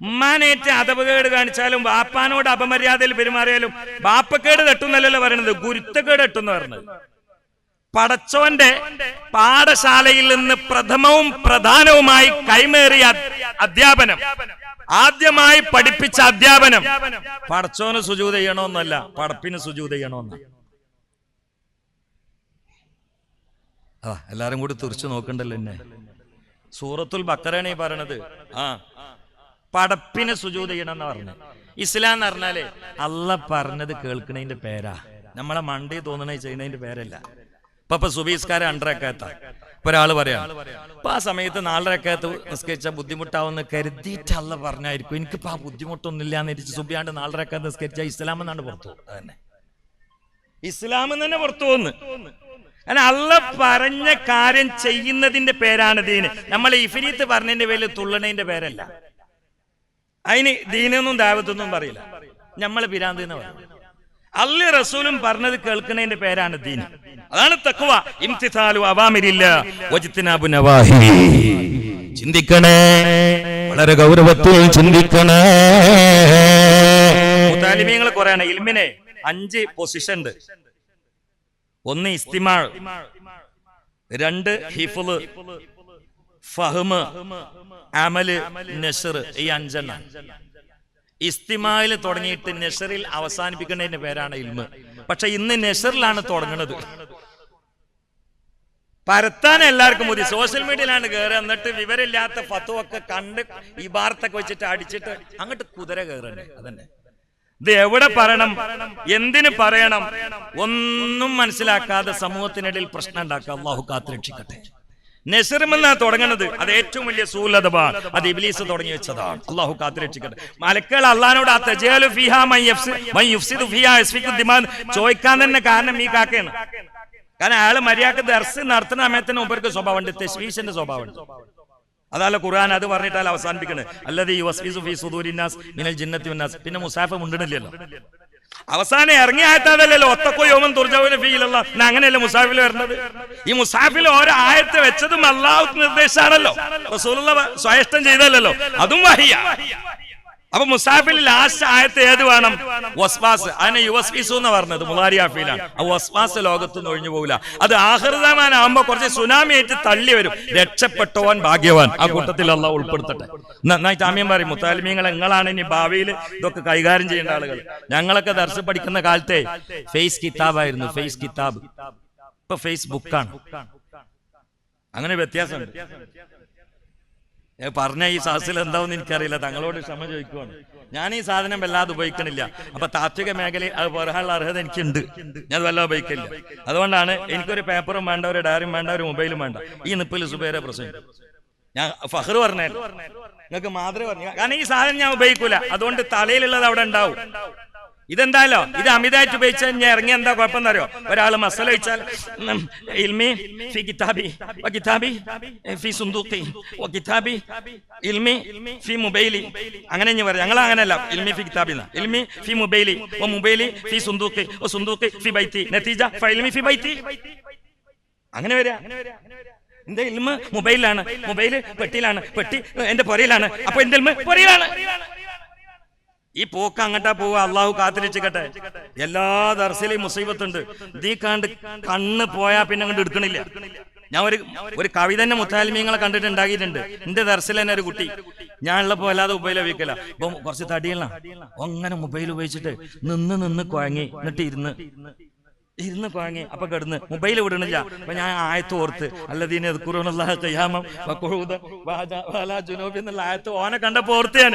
ഉമ്മാനേറ്റ് അതപകേട് കാണിച്ചാലും ബാപ്പാനോട് അപമര്യാദയിൽ പെരുമാറിയാലും ബാപ്പക്കേട് തട്ടുന്നല്ലോ പറയണത് ഗുരുത്തക്കേട് തട്ടുന്ന പറഞ്ഞത് പടച്ചോന്റെ പാഠശാലയിൽ നിന്ന് പ്രഥമവും പ്രധാനവുമായി കൈമേറിയ അധ്യാപനം ആദ്യമായി പഠിപ്പിച്ച അധ്യാപനം. പടച്ചോന് സുജൂത ചെയ്യണമെന്നല്ല പടപ്പിന് സുജൂത ചെയ്യണമെന്ന. ആ എല്ലാരും കൂടി തുറച്ചു നോക്കണ്ടല്ലോ എന്നെ. സൂറത്തുൽ ബക്കറാണ് ഈ പറയണത്. ആ പടപ്പിന് സുജൂത ചെയ്യണമെന്ന് പറഞ്ഞു. ഇസ്ലാം എന്ന് പറഞ്ഞാലേ അല്ല പറഞ്ഞത് കേൾക്കണതിന്റെ പേരാ. നമ്മളെ മണ്ടി തോന്നണ ചെയ്യുന്നതിന്റെ പേരല്ല. ഇപ്പൊ ഇപ്പൊ സുബീസ്കാരം അണ്ടരക്കകത്ത ഇപ്പൊ ഒരാൾ പറയാം അപ്പൊ ആ സമയത്ത് നാലരക്കകത്ത് നിസ്കരിച്ച ബുദ്ധിമുട്ടാവുന്ന കരുതിയിട്ട് അല്ല പറഞ്ഞായിരിക്കും. എനിക്കിപ്പോ ആ ബുദ്ധിമുട്ടൊന്നുമില്ല എന്ന് ഇരിച്ച് സുബിയാണ്ട് നാലരക്കകത്ത് നിസ്കരിച്ച ഇസ്ലാം എന്നാണ് പുറത്തു അതന്നെ. ഇസ്ലാം തന്നെ പുറത്തു വന്ന് അല്ല പറഞ്ഞ കാര്യം ചെയ്യുന്നതിന്റെ പേരാണ് ദീന്. നമ്മൾ ഇഫിരീത്ത് പറഞ്ഞതിന്റെ പേരിൽ തുള്ളണതിന്റെ പേരല്ല. അതിന് ദീനൊന്നും ദാവത്തൊന്നും പറയില്ല. നമ്മൾ പിരാന്തി എന്ന് പറയും. അല്ല റസൂലും പറഞ്ഞത് കേൾക്കുന്നതിന്റെ പേരാണ് ദീൻ. അതാണ് തക്കുവ ഇംതിസാലു ചിന്തിക്കണേ വളരെ ഗൗരവത്തിൽ ചിന്തിക്കണേ. മുത്താലിമീങ്ങൾ കുറയാണ്. ഇൽമിനെ അഞ്ച് പൊസിഷൻ ഉണ്ട്. ഒന്ന് ഇസ്തിമാൾ രണ്ട് ഹിഫുൽ ഫഹ്മ് അമൽ നഷർ ഈ അഞ്ചെണ്ണം. ഇസ്തിമായിൽ തുടങ്ങിയിട്ട് നെഷറിൽ അവസാനിപ്പിക്കുന്നതിന്റെ പേരാണ് ഇൽമ്. പക്ഷെ ഇന്ന് നെഷറിലാണ് തുടങ്ങുന്നത്. പരത്താൻ എല്ലാവർക്കും മതി സോഷ്യൽ മീഡിയയിലാണ് കയറുക എന്നിട്ട് വിവരമില്ലാത്ത ഫത്തുവൊക്കെ കണ്ട് ഈ വാർത്തൊക്കെ വെച്ചിട്ട് അടിച്ചിട്ട് അങ്ങോട്ട് കുതിര കയറണ്ടേ. അതന്നെ. ഇത് എവിടെ പറയണം? എന്തിന് പറയണം? ഒന്നും മനസ്സിലാക്കാതെ സമൂഹത്തിനിടയിൽ പ്രശ്നം ഉണ്ടാക്കുക. അള്ളാഹു കാത്തുരക്ഷിക്കട്ടെ. നെസറിമെന്നാ തുടങ്ങുന്നത്. അത് ഏറ്റവും വലിയ സൂലതമാണ് അത് ഇബ്ലീസ് തുടങ്ങി വെച്ചതാണ്. അള്ളാഹു കാത്തുരക്ഷിക്കട്ടെ. മലക്കുകൾ അള്ളഹാനോട് ചോദിക്കാൻ തന്നെ കാരണം ഈ കാക്കയാണ്. കാരണം അയാൾ മര്യാദയ്ക്ക് ദർസ് നടത്തുന്ന സമയത്തിന് ഉപർക്ക് സ്വഭാവമുണ്ട്. തെശ്വീശന്റെ സ്വഭാവമുണ്ട്. അതല്ല ഖുർആൻ അത് പറഞ്ഞിട്ടാൽ അവസാനിപ്പിക്കുന്നത് അല്ലാതെ ഈ വസ്ഫീസ് ഫീസ് സുദൂരിന്നാസ് മിനൽ ജിന്നത്തി പിന്നെ മുസാഫ മുണ്ടിടില്ലല്ലോ അവസാനം ഇറങ്ങി ആയത്തതല്ലല്ലോ ഒത്തക്കോ യോമൻ തുർജവന് ഫീലുള്ള അങ്ങനെയല്ലേ മുസാഫിൽ വരുന്നത്? ഈ മുസാഫിൽ ഓരോ ആയത്ത് വെച്ചതും അള്ളാഹു നിർദ്ദേശമാണല്ലോ സ്വയഷ്ടം ചെയ്തല്ലോ അതും വഹിയ. അപ്പൊ മുസാഫിൽ ലാസ്റ്റ് ആയത്ത് ഏത് വേണം? വസ്വാസ്. അതിനെ യുവസ്വീസു എന്ന് പറഞ്ഞത്? മുലാരിയാഫിലാണ് ആ വസ്വാസ് ലോകത്തുനിന്ന് ഒഴിഞ്ഞു പോകില്ല അത് ആഹൃതമാനാകുമ്പോ കുറച്ച് സുനാമി ആയിട്ട് തള്ളി വരും. രക്ഷപ്പെട്ടവൻ ഭാഗ്യവാൻ. ആ കൂട്ടത്തിൽ അള്ളാഹ് ഉൾപ്പെടുത്തട്ടെ. നന്നായി ചാമ്യം പറയും. മുത്താലിമീങ്ങൾ നിങ്ങളാണ് ഇനി ഭാവിയിൽ ഇതൊക്കെ കൈകാര്യം ചെയ്യേണ്ട ആളുകൾ. ഞങ്ങളൊക്കെ ദർശ പഠിക്കുന്ന കാലത്തെ ഫേസ് കിതാബായിരുന്നു. ഫേസ് കിതാബ്. ഇപ്പൊ ഫേസ്ബുക്കാണ്. അങ്ങനെ വ്യത്യാസമുണ്ട്. ഞാൻ പറഞ്ഞ ഈ സാഹസിൽ എന്താവെന്ന് എനിക്കറിയില്ല. തങ്ങളോട് ക്ഷമ ചോദിക്കുവാണ്. ഞാൻ ഈ സാധനം വല്ലാതെ ഉപയോഗിക്കണില്ല. അപ്പൊ താത്വിക മേഖലയിൽ അത് പറയാനുള്ള അർഹത എനിക്കുണ്ട്. ഞാൻ വല്ല ഉപയോഗിക്കില്ല അതുകൊണ്ടാണ് എനിക്കൊരു പേപ്പറും വേണ്ട ഒരു ഡയറിയും വേണ്ട ഒരു മൊബൈലും വേണ്ട. ഈ നിപ്പിൽ സുബേരെ പ്രശ്നം ഞാൻ ഫഹർ പറഞ്ഞു നിങ്ങൾക്ക് മാതൃ പറഞ്ഞു. കാരണം ഈ സാധനം ഞാൻ ഉപയോഗിക്കൂല. അതുകൊണ്ട് തലയിലുള്ളത് അവിടെ ഉണ്ടാവും. ഇതെന്തായാലോ ഇത് അമിതായിട്ട് ഉപയോഗിച്ചാൽ ഞാൻ ഇറങ്ങി എന്താ കുഴപ്പം അറിയോ ഒരാൾ മസല വെച്ചാൽ ഇൽമി കിതാബി ഇൽമി അങ്ങനെ ഞാൻ പറയാം. ഞങ്ങൾ അങ്ങനെയല്ല. ഇൽമി ഫി കിതാബി ഇൽമി ഫി മൊബൈലി വ മൊബൈലി ഫി സുന്ദൂഖി വ സുന്ദൂഖി ഫി ബൈത്തി. നതീജ ഫ ഇൽമി ഫി ബൈത്തി. അങ്ങനെ വരിക എന്റെ ഇൽമ മൊബൈലിലാണ്. മൊബൈൽ പെട്ടിയിലാണ്. പെട്ടി എന്റെ പുരയിലാണ്. അപ്പൊ എന്റെ ഇൽമ പൊരയിലാണ്. ഈ പോക്ക് അങ്ങട്ടാ പോവുക അള്ളാഹു കാത്തിരിച്ചിക്കട്ടെ. എല്ലാ ദർശയിലും മുസീബത്തുണ്ട്. നീ കണ്ട് കണ്ണ് പോയാ പിന്നെ അങ്ങോട്ട് എടുക്കണില്ല. ഞാൻ ഒരു ഒരു കവിത തന്നെ മുത്താലിമീങ്ങളെ കണ്ടിട്ട് ഉണ്ടാക്കിയിട്ടുണ്ട്. എന്റെ ദർശയിൽ തന്നെ ഒരു കുട്ടി. ഞാൻ ഉള്ളപ്പോ അല്ലാതെ മൊബൈൽ ഉപയോഗിക്കല. അപ്പൊ കുറച്ച് തടിയല്ല അങ്ങനെ മൊബൈൽ ഉപയോഗിച്ചിട്ട് നിന്ന് നിന്ന് കുഴങ്ങി എന്നിട്ട് ഇരുന്ന്. ഇരുന്ന് കുഴങ്ങി അപ്പൊ കിടന്ന്. മൊബൈൽ വിടണില്ല. അപ്പൊ ഞാൻ ആയത്ത് ഓർത്ത് അല്ലദീന കയ്യാമം ജുനൂബി എന്നുള്ള ആയത്ത് ഓനെ കണ്ടപ്പോ ഓർത്ത് ഞാൻ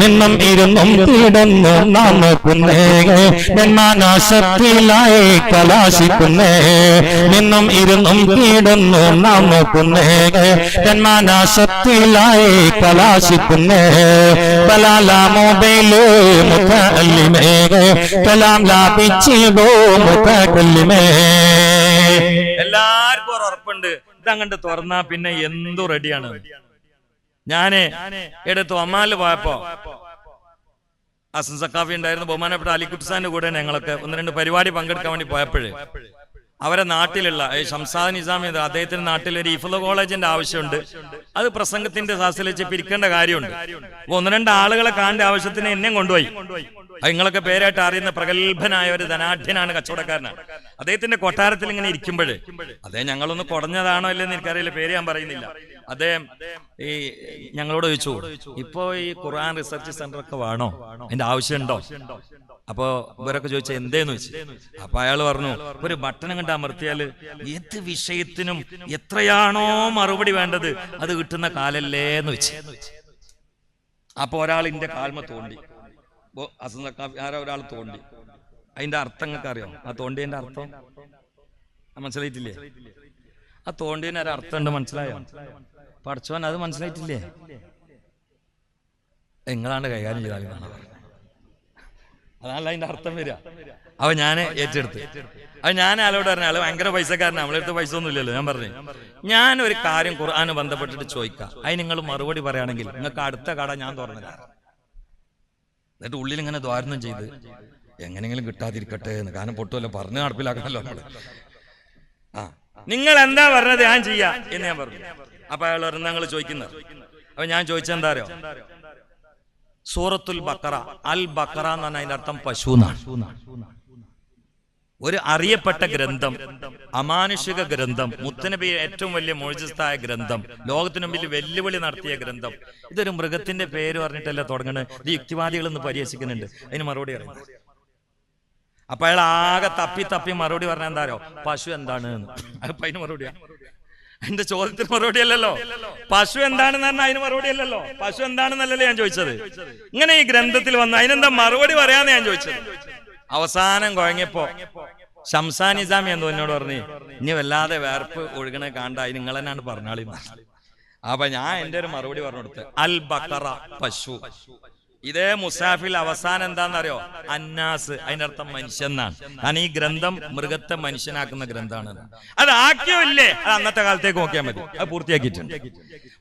നിന്നും ഇരുന്നും കിടന്നു നമുക്കുന്നേ എന്നാനാശത്തിലായി കലാ കലാശിക്കുന്നേ. നിന്നും ഇരുന്നും കീടുന്നു നാം നോക്കുന്നേ ജന്മാനാശത്തിലായി കലാശിക്കുന്നേ. ബലാല മൊബൈൽ മുഖല്ലിമേ കലാം ലാഭിച്ചിടോ മുഖല്ലിമേ എല്ലാവർക്കും ഉറപ്പുണ്ട്. ഇതങ്ങണ്ട് തുറന്നാ പിന്നെ എന്തു റെഡിയാണ് ഞാൻ എടുത്ത് അമ്മാൽ പോയപ്പോ അസൻ സക്കാഫി ഉണ്ടായിരുന്നു ബഹുമാനപ്പെട്ട അലിക്കുട്ടിസാന്റെ കൂടെ ഞങ്ങളൊക്കെ ഒന്ന് രണ്ട് പരിപാടി പങ്കെടുക്കാൻ വേണ്ടി പോയപ്പോഴേ. അവരെ നാട്ടിലുള്ള ഈ ഷംസാദ് നിസാമി അദ്ദേഹത്തിന്റെ നാട്ടിൽ ഒരു ഇഫ്ല കോളേജിന്റെ ആവശ്യമുണ്ട്. അത് പ്രസംഗത്തിന്റെ സാസിൽ വെച്ച് പിരിക്കേണ്ട കാര്യമുണ്ട്. അപ്പൊ ഒന്ന് രണ്ട് ആളുകളെ കാണേണ്ട ആവശ്യത്തിന് എന്നെ കൊണ്ടുപോയി. അത് നിങ്ങളൊക്കെ പേരായിട്ട് അറിയുന്ന പ്രഗത്ഭനായ ഒരു ധനാഢ്യനാണ് കച്ചവടക്കാരനാണ്. അദ്ദേഹത്തിന്റെ കൊട്ടാരത്തിൽ ഇങ്ങനെ ഇരിക്കുമ്പോഴേ അദ്ദേഹം ഞങ്ങളൊന്ന് കുടഞ്ഞതാണോ അല്ലെന്ന് എനിക്കറിയില്ല പേര് ഞാൻ പറയുന്നില്ല. അദ്ദേഹം ഈ ഞങ്ങളോട് ചോദിച്ചു ഇപ്പോ ഈ ഖുർആൻ റിസർച്ച് സെന്റർ ഒക്കെ വേണോ? അതിന്റെ ആവശ്യമുണ്ടോ? അപ്പോ ഇവരൊക്കെ ചോദിച്ച എന്തേന്ന് വെച്ച് അപ്പൊ അയാൾ പറഞ്ഞു ഒരു ബട്ടൺ കണ്ട് അമർത്തിയാൽ ഏത് വിഷയത്തിനും എത്രയാണോ മറുപടി വേണ്ടത് അത് കിട്ടുന്ന കാലല്ലേ എന്ന് വെച്ച് അപ്പൊ ഒരാൾ ഇന്റെ കാൽമ തോണ്ടി. ആരോ ഒരാൾ തോണ്ടി. അതിന്റെ അർത്ഥം നിങ്ങൾക്ക് അറിയോ? ആ തോണ്ടിയതിന്റെ അർത്ഥം? മനസ്സിലായിട്ടില്ലേ? ആ തോണ്ടിയതിന് ഒരു അർത്ഥം ഉണ്ട് മനസ്സിലായോ? പഠിച്ചോൻ അത് മനസ്സിലായിട്ടില്ലേ? നിങ്ങളാണ് കൈകാര്യം ചെയ്താലും കാണാൻ അതാണല്ലോ അതിന്റെ അർത്ഥം വരിക. അവ ഞാൻ ഏറ്റെടുത്ത്. അത് ഞാൻ ആളോട് പറഞ്ഞ ആൾ ഭയങ്കര പൈസക്കാരനാണ് നമ്മളെടുത്ത് പൈസ ഒന്നും ഇല്ലല്ലോ. ഞാൻ പറഞ്ഞു ഞാൻ ഒരു കാര്യം ഖുർആാന് ബന്ധപ്പെട്ടിട്ട് ചോദിക്കാം. അതിന് നിങ്ങൾ മറുപടി പറയുകയാണെങ്കിൽ നിങ്ങൾക്ക് അടുത്ത കട ഞാൻ തുറന്നില്ല എന്നിട്ട് ഉള്ളിൽ ഇങ്ങനെ ദ്വാരണം ചെയ്ത് എങ്ങനെങ്കിലും കിട്ടാതിരിക്കട്ടെ എന്ന്. കാരണം പൊട്ടുമല്ലോ പറഞ്ഞ് നടപ്പിലാക്കണല്ലോ നമ്മൾ. ആ. നിങ്ങൾ എന്താ പറഞ്ഞത് ഞാൻ ചെയ്യാ എന്ന് ഞാൻ പറഞ്ഞു. അപ്പൊ അയാൾ പറഞ്ഞു ഞങ്ങൾ ചോദിക്കുന്നത്. അപ്പൊ ഞാൻ ചോദിച്ചെന്താ സൂറത്തുൽ ബക്കറ അൽ ബക്കറ എന്ന് പറഞ്ഞാൽ അതിന്റെ അർത്ഥം പശു ഒരു അറിയപ്പെട്ട ഗ്രന്ഥം അമാനുഷിക ഗ്രന്ഥം മുത്തനബി ഏറ്റവും വലിയ മോചിസ്ഥായ ഗ്രന്ഥം ലോകത്തിനു മുമ്പിൽ വെല്ലുവിളി നടത്തിയ ഗ്രന്ഥം. ഇതൊരു മൃഗത്തിന്റെ പേര് പറഞ്ഞിട്ടല്ല തുടങ്ങണത്? ഇത് യുക്തിവാദികൾ ഇന്ന് പരിഹസിക്കുന്നുണ്ട്. അതിന് മറുപടി പറഞ്ഞു അപ്പൊ അയാൾ ആകെ തപ്പി തപ്പി മറുപടി പറഞ്ഞ എന്താരോ പശു എന്താണ് അതിന് മറുപടിയാ. എന്റെ ചോദ്യത്തിന് മറുപടി അല്ലല്ലോ. പശു എന്താണെന്ന് പറഞ്ഞാൽ അതിന് മറുപടി അല്ലല്ലോ. പശു എന്താണെന്നല്ലല്ലോ ഞാൻ ചോദിച്ചത്. ഇങ്ങനെ ഈ ഗ്രന്ഥത്തിൽ വന്ന് അതിനെന്താ മറുപടി പറയാന്ന് ഞാൻ ചോദിച്ചത്. അവസാനം കുഴങ്ങിയപ്പോ ഷംസാൻ നിസാമി എന്തോ എന്നോട് പറഞ്ഞു. ഇനി വല്ലാതെ വേർപ്പ് ഒഴുകണ കാണ്ട അതിന് നിങ്ങൾ തന്നെയാണ് പറഞ്ഞാളി. അപ്പൊ ഞാൻ എന്റെ ഒരു മറുപടി പറഞ്ഞു കൊടുത്ത് അൽ ബക്കറ പശു. ഇതേ മുസാഫിൽ അവസാനം എന്താണെന്നറിയോ? അന്നാസ് അതിന്റെ അർത്ഥം മനുഷ്യൻ എന്നാണ്. കാരണം ഈ ഗ്രന്ഥം മൃഗത്തെ മനുഷ്യനാക്കുന്ന ഗ്രന്ഥമാണ് അത് ആക്കിയോ ഇല്ലേ അത് അന്നത്തെ കാലത്തേക്ക് നോക്കിയാൽ മതി. അത് പൂർത്തിയാക്കിയിട്ടുണ്ട്.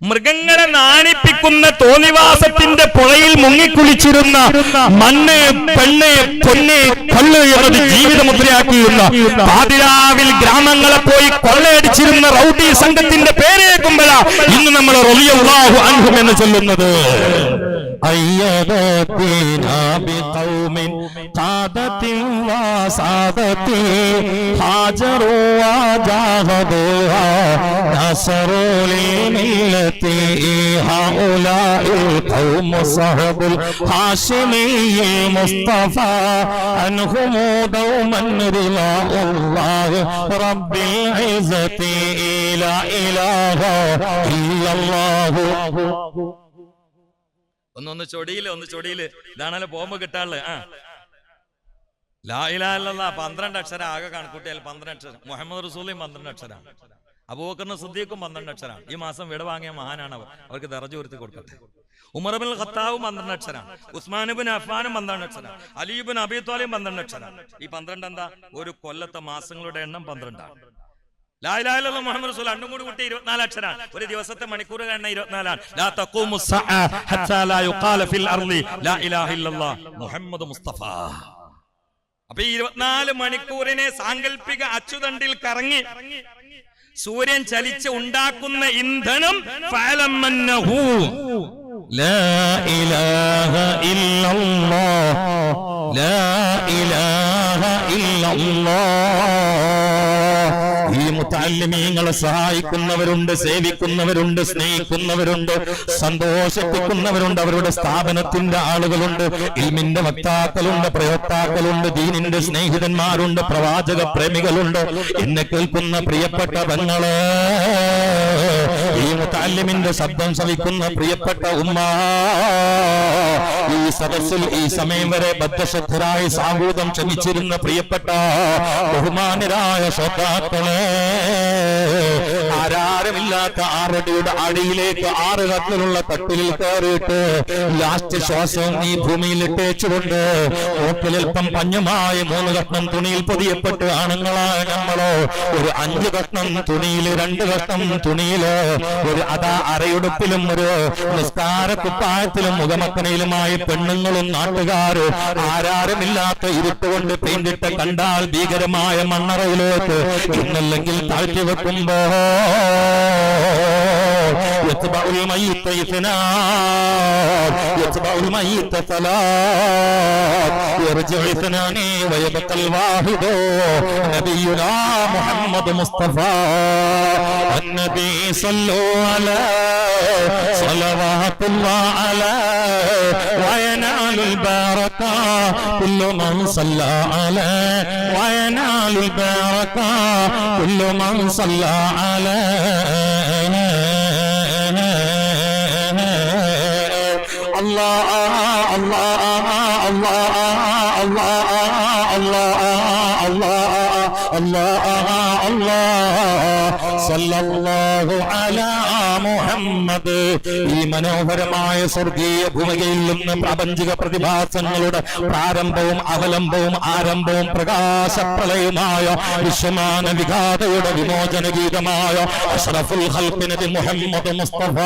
മൃഗങ്ങളെ നാണിപ്പിക്കുന്ന തോന്നിവാസത്തിന്റെ പുഴയിൽ മുങ്ങിക്കുളിച്ചിരുന്ന മണ്ണ് പെണ്ണ് പൊന്ന് കള്ള് എന്നത് ജീവിതമുദ്രയാക്കിയിരുന്ന പാതിരാവിൽ ഗ്രാമങ്ങളെ പോയി കൊള്ളയടിച്ചിരുന്ന റൗഡി സംഘത്തിന്റെ പേരേക്കുമ്പോഴാ ഇന്ന് നമ്മൾ റൊലിയ റളിയല്ലാഹു അൻഹും എന്ന് ചൊല്ലുന്നത്. أيدتنا بقوم قادة وسادة هاجروا وجاهدوها نصروا للملة هؤلاء القوم صحب الهاشمي المصطفى عنهم دوما رضاء الله رب العزة لا إله إلا الله. ഒന്നൊന്ന് ചൊടിയിൽ ഒന്ന് ചൊടിയിൽ. ഇതാണല്ലോ പോകുമ്പോ കിട്ടാൾ ആ. ലാ ഇലാഹ ഇല്ലല്ലാഹ് പന്ത്രണ്ട് അക്ഷരം ആകെ കണക്കൂട്ടിയാൽ പന്ത്രണ്ട് അക്ഷരം. മുഹമ്മദ് റസൂലിയും പന്ത്രണ്ട് അക്ഷരമാണ് അബൂബക്കറിന് സുദ്ദീഖും പന്ത്രണ്ട് അക്ഷരമാണ് ഈ മാസം വിട വാങ്ങിയ മഹാനാണ് അവർ. അവർക്ക് ദറജ ഉയർത്തി കൊടുക്കട്ടെ. ഉമർബിൻ ഖത്താവും പന്ത്രണ്ട് അക്ഷരമാണ് ഉസ്മാനുബിൻ അഫ്മാനും പന്ത്രണ്ട് അക്ഷരമാണ് അലീബിൻ അബി ത്വാലിയും പന്ത്രണ്ട് അക്ഷരമാണ് ഈ പന്ത്രണ്ട് എന്താ? ഒരു കൊല്ലത്തെ മാസങ്ങളുടെ എണ്ണം പന്ത്രണ്ടാണ്. കൂടി ഒരു ദിവസത്തെ ലാ തഖൂമു ലാ യുഖാല ഫിൽ അർളി ലാ ഇലാഹ മണിക്കൂറിനെ സാങ്കല്പിക അച്ചുതണ്ടിൽ കറങ്ങി സൂര്യൻ ചലിച്ച് ഉണ്ടാക്കുന്ന ഇന്ധനം ലാ ഇലാഹ ഇല്ലല്ലാഹ് ലാ ഇലാഹ ഈ മുത്താലിമീങ്ങളെ സഹായിക്കുന്നവരുണ്ട് സേവിക്കുന്നവരുണ്ട് സ്നേഹിക്കുന്നവരുണ്ട് സന്തോഷിപ്പിക്കുന്നവരുണ്ട് അവരുടെ സ്ഥാപനത്തിന്റെ ആളുകളുണ്ട് ഇൽമിന്റെ വക്താക്കളുണ്ട് പ്രയോക്താക്കളുണ്ട് ദീനിന്റെ സ്നേഹിതന്മാരുണ്ട് പ്രവാചക പ്രേമികളുണ്ട്. എന്നെ കേൾക്കുന്ന പ്രിയപ്പെട്ട മുത്ത മുത്തല്ലിമിന്റെ ശബ്ദം ശ്രവിക്കുന്ന പ്രിയപ്പെട്ട ഉമ്മ ഈ സദസ്സിൽ ഈ സമയം വരെ ബദ്ധശ്രദ്ധരായി സാഹൂതം ക്ഷമിച്ചിരുന്ന പ്രിയപ്പെട്ട ബഹുമാനരായ ശ്രോതാക്കളെ ആരാരമില്ലാത്ത ആറടിയുടെ അടിയിലേക്ക് ആറ് കത്തിലുള്ള തട്ടിലിൽ കയറിയിട്ട് ലാസ്റ്റ് ശ്വാസം ഈ ഭൂമിയിൽ ഇട്ടേച്ചുകൊണ്ട് ഓട്ടിലൽപ്പം പഞ്ഞുമായി മൂന്ന് കഷ്ണം തുണിയിൽ പൊതിയപ്പെട്ട് ആണുങ്ങളായ നമ്മളോ ഒരു അഞ്ച് കഷ്ണം തുണിയിൽ രണ്ട് കഷ്ണം തുണിയിൽ ഒരു അതാ അരയുടുപ്പിലും ഒരു നിസ്കാര കുപ്പായത്തിലും മുഖമക്കനയിലുമായി പെണ്ണുങ്ങളും നാട്ടുകാരും ആരാരുമില്ലാത്ത ഇരുട്ടുകൊണ്ട് പെയിന്റിട്ട് കണ്ടാൽ ഭീകരമായ മണ്ണറയിലേക്ക് ഇന്നല്ലെങ്കിൽ താഴ്ത്തി വെക്കുമ്പോ يتبع الميت اثنان يتبع الميت ثلاث يرجع اثنان ويبقى الواحد نبينا محمد مصطفى النبي صلوا عليه صلوات الله عليه وينال البركة كل من صلى عليه وينال البركة كل من صلى عليه الله الله الله الله الله الله الله صلى الله على മുഹമ്മദ്. ഈ മനോഹരമായ സ്വർഗീയ ഭൂമികയിൽ നിന്ന് പ്രാപഞ്ചിക പ്രതിഭാസങ്ങളുടെ പ്രാരംഭവും അവലംബവും ആരംഭവും പ്രകാശപ്രളയമായ വിശ്വമാന വിഘാതയുടെ വിമോചന ഗീതമായ അഷ്റഫുൽ ഖൽഖ് മുഹമ്മദ് മുസ്തഫ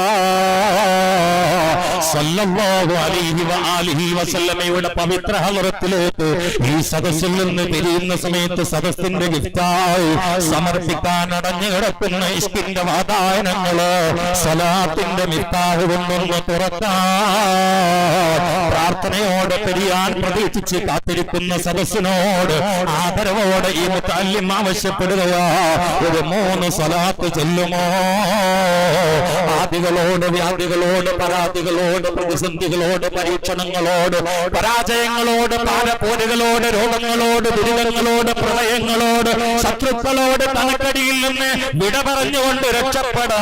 സല്ലല്ലാഹു അലൈഹി വആലിഹി വസല്ലമയുടെ പവിത്ര ഹലറത്തിലേക്ക് ഈ സദസ്സിൽ നിന്ന് പിരിയുന്ന സമയത്ത് സദസ്സിന്റെ ഗിഫ്റ്റായി സമർപ്പിക്കാൻ അടഞ്ഞു കിടക്കുന്ന ഇഷ്കിന്റെ വാതായനങ്ങൾ സലാത്തിന്റെ മിത്താഹ് തുറക്കാൻ പ്രാർത്ഥനയോടെ പെരിയാൻ പ്രതീക്ഷിച്ച് കാത്തിരിക്കുന്ന സദസ്സിനോട് ആദരവോടെ ഈ മുത്തല്യം ആവശ്യപ്പെടുകയാ. ഒരു മൂന്ന് സലാത്ത് ചെല്ലുമോ? ആദികളോട് വ്യാധികളോട് പരാതികളോട് പ്രതിസന്ധികളോട് പരീക്ഷണങ്ങളോട് പരാജയങ്ങളോട് പാലപ്പോലുകളോട് രോഗങ്ങളോട് ദുരിതങ്ങളോട് പ്രളയങ്ങളോട് ശത്രുക്കളോട് തലക്കടിയിൽ നിന്ന് വിട പറഞ്ഞുകൊണ്ട് രക്ഷപ്പെടാ.